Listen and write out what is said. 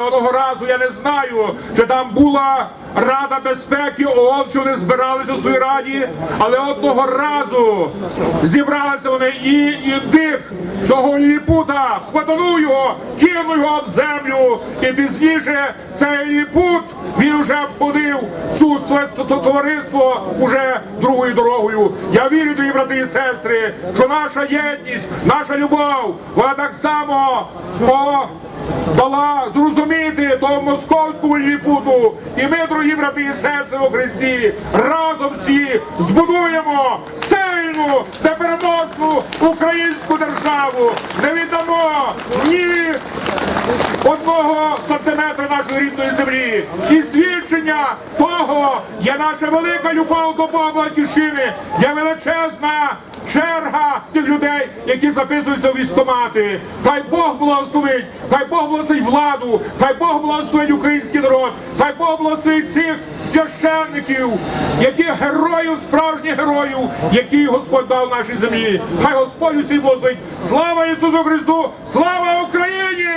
Одного разу я не знаю, чи там була Рада безпеки ООН, чи вони збиралися у своїй раді, але одного разу зібралися вони і індик цього ліліпута, хватанув його, кинув його об землю, і пізніше цей ліліпут він вже обходив цю товариство уже другою дорогою. Я вірю, дорогі брати і сестри, що наша єдність, наша любов, вона так само о, дала зрозуміти тому московському ліпуту, І ми, дорогі брати і сестри у Христі, разом всі збудуємо сильну та переможну українську державу. Не віддамо ні одного сантиметра нашої рідної землі. І свідчення того є наша велика любов до Бога Батьківщини, є величезна черга тих людей, які записуються в військкомати. Хай Бог благословить, хай Бог благословить владу, хай Бог благословить український народ, хай Бог благословить цих священників, яких героїв, справжніх героїв, які Господь дав нашій землі. Хай Господь усім благословить. Слава Ісусу Христу! Слава Україні!